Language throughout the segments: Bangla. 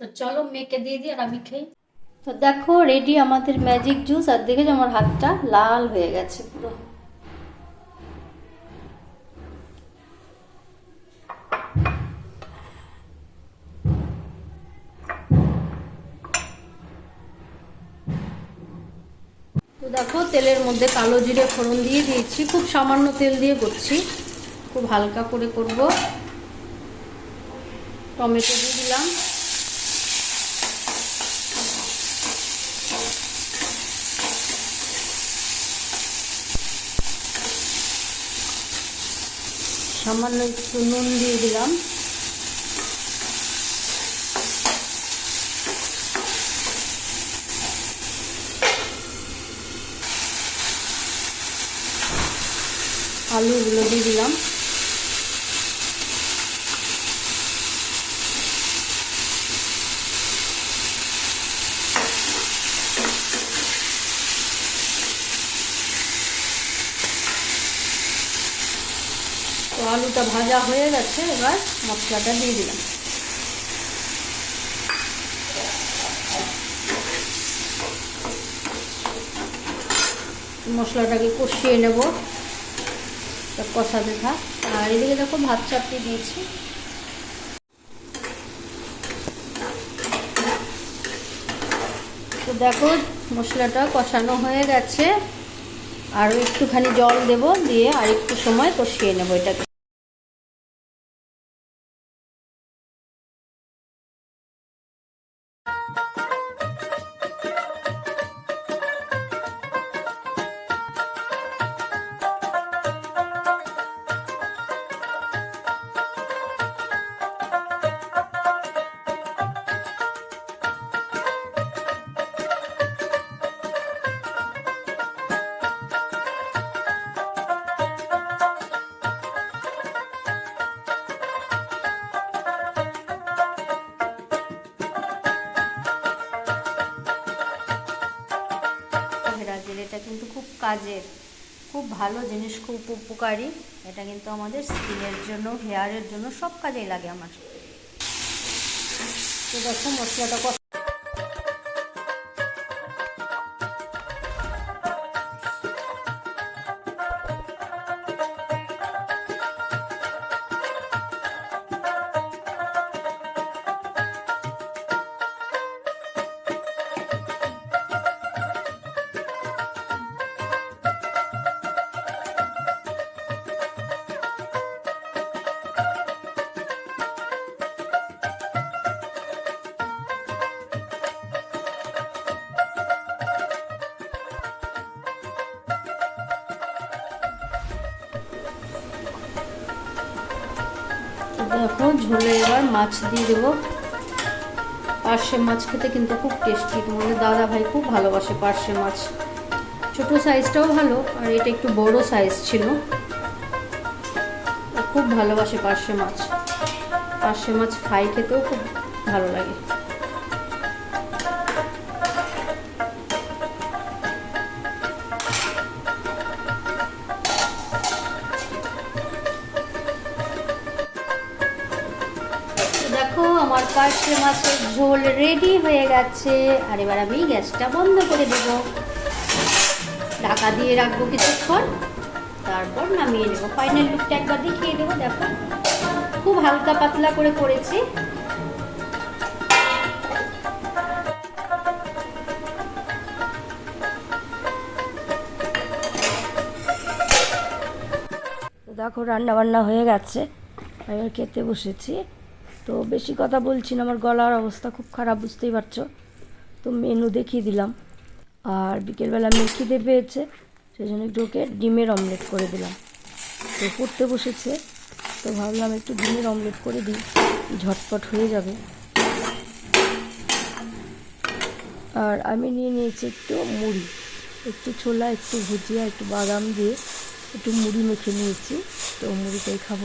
তো চলো মেয়েকে দিয়ে দিই আর আমি খাই তো দেখো রেডি আমাদের ম্যাজিক জুস আর দেখেছ আমার হাতটা লাল হয়ে গেছে পুরো। তো দেখো, তেলের মধ্যে কালো জিরে ফোড়ন দিয়ে দিয়েছি। খুব সামান্য তেল দিয়ে করছি। খুব হালকা করে করব। টমেটো দিয়ে দিলাম। সামান্য একটু নুন দিয়ে দিলাম। আলুগুলো দিয়ে দিলাম। তো আলুটা ভাজা হয়ে গেছে, এবার মশলাটা দিয়ে দিলাম। মশলাটাকে কষিয়ে নেব কষাতে থাক। আর এদিকে দেখো ভাত চাপটি দিয়েছি। তো দেখো মশলাটা কষানো হয়ে গেছে। আরও একটুখানি জল দেব, দিয়ে আর একটু সময় কষিয়ে নেব এটাকে। কাজের খুব ভালো জিনিস, খুব উপকারী। এটা কিন্তু আমাদের স্কিনের জন্য, হেয়ারের জন্য সব কাজেই লাগে আমার। তো দেখো, মশলাটা দেখো ঝোলে এবার মাছ দিয়ে দেবো। পার্শে মাছ খেতে কিন্তু খুব টেস্টি তোমাদের দাদা ভাই খুব ভালোবাসে পার্শে মাছ। ছোট সাইজটাও ভালো, আর এটা একটু বড় সাইজ ছিল। খুব ভালোবাসে পার্শে মাছ। পার্শে মাছ ফ্রাই খেতেও খুব ভালো লাগে। পার্শে মাছের ঝোল রেডি হয়ে গেছে। আর এবার আমি গ্যাসটা বন্ধ করে দেবো। ঢাকা দিয়ে রাখব কিছুক্ষণ। তারপর নামিয়ে নেব। ফাইনাল লুকটা একবার দেখিয়ে দেবো, দেখো। খুব হালকা পাতলা করে করেছি। দেখো রান্না বান্না হয়ে গেছে। এবার খেতে বসেছি। তো বেশি কথা বলছি না, আমার গলার অবস্থা খুব খারাপ, বুঝতেই পারছ। তো মেনু দেখিয়ে দিলাম। আর বিকেলবেলা মেয়ে খিদে পেয়েছে সেই জন্য একটু ওকে ডিমের অমলেট করে দিলাম। তো পড়তে বসেছে, তো ভাবলাম একটু ডিমের অমলেট করে দিই, ঝটপট হয়ে যাবে। আর আমি নিয়ে নিয়েছি একটু মুড়ি, একটু ছোলা, একটু ভুজিয়া, একটু বাদাম দিয়ে একটু মুড়ি মেখে নিয়েছি, তো মুড়িটাই খাব।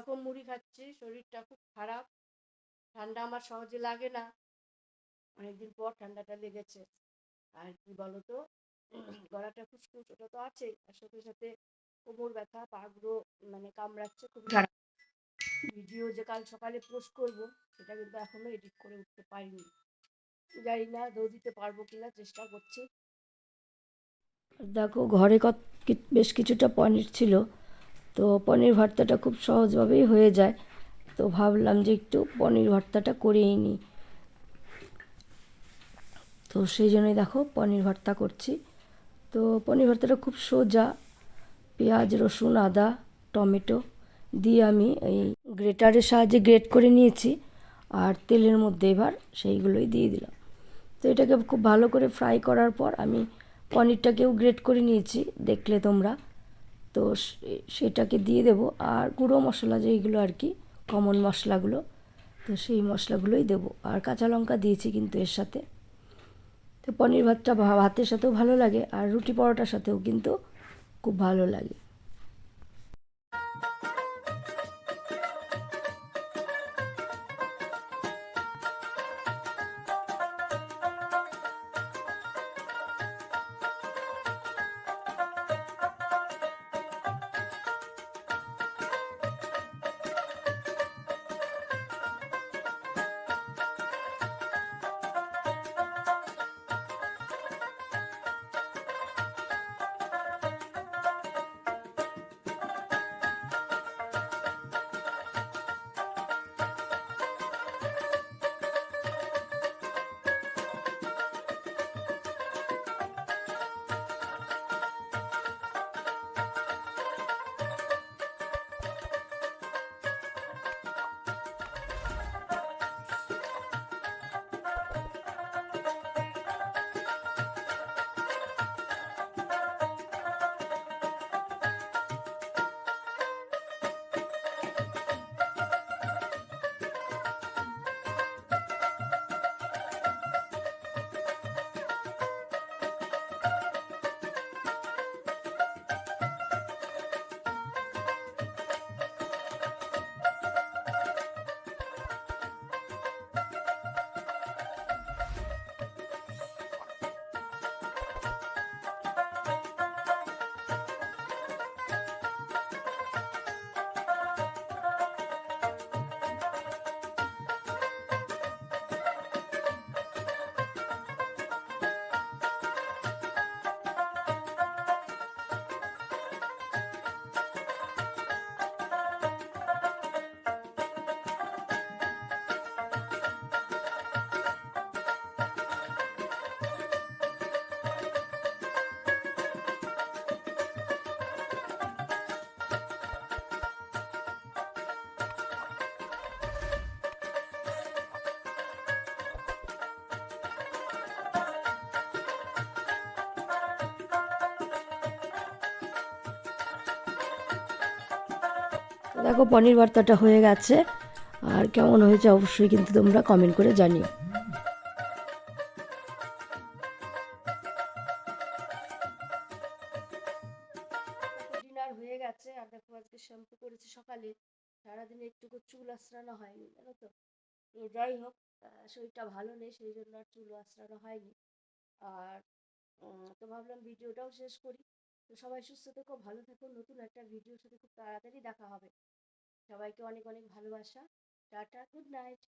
এখন মুড়ি খাচ্ছি শরীরটা খুব খারাপ। ঠান্ডা আমার সহজে লাগে না। অনেকদিন পর ঠান্ডাটা লেগেছে। আর কি বলতো গলাটা খুসখুস ওটা তো আছে আর সাথে সাথে কোমর ব্যথা পাগুলো মানে কামড়াচ্ছে খুব খারাপ ভিডিও যে কাল সকালে পোস্ট করব সেটা কিন্তু এখনও এডিট করে উঠতে পারিনি। জানি না দৌ দিতে পারব কিনা চেষ্টা করছি। দেখো ঘরে কত বেশ কিছুটা পনির ছিল। তো পনির ভর্তাটা খুব সহজভাবেই হয়ে যায়। তো ভাবলাম যে একটু পনির ভর্তাটা করেই নিই। তো সেই জন্যই দেখো পনির ভর্তা করছি। তো পনির ভর্তাটা খুব সোজা। পেঁয়াজ, রসুন, আদা, টমেটো দিয়ে আমি এই গ্রেটারের সাহায্যে গ্রেট করে নিয়েছি। আর তেলের মধ্যে এবার সেইগুলোই দিয়ে দিলাম। তো এটাকে খুব ভালো করে ফ্রাই করার পর আমি পনিরটাকেও গ্রেট করে নিয়েছি। দেখলে তোমরা তো সেটাকে দিয়ে দেব। আর গুঁড়ো মশলা যেইগুলো আর কি, কমন মশলাগুলো, তো সেই মশলাগুলোই দেব। আর কাঁচা লঙ্কা দিয়েছি কিন্তু এর সাথে। তো পনির ভাতটা ভাতের সাথেও ভালো লাগে, আর রুটি পরোটার সাথেও কিন্তু খুব ভালো লাগে। দেখো, পনির ভর্তাটা হয়ে গেছে। আর কেমন হয়েছে অবশ্যই কিন্তু তোমরা কমেন্ট করে জানিও। ডিনার হয়ে গেছে আর দেখো আজকে শ্যাম্পু করেছি সকালে। সারাদিনে একটুকু চুল আশ্রানো হয়নি, জানো তো? যাই হোক শরীরটা ভালো নেই, সেই জন্য আর চুল আশ্রানো হয়নি। আর তো ভাবলাম ভিডিওটাও শেষ করি। তো সবাই সুস্থ থেকো, ভালো থেকো, নতুন একটা ভিডিওর সাথে খুব তাড়াতাড়ি দেখা হবে। সবাইকে অনেক অনেক ভালোবাসা। Tata good night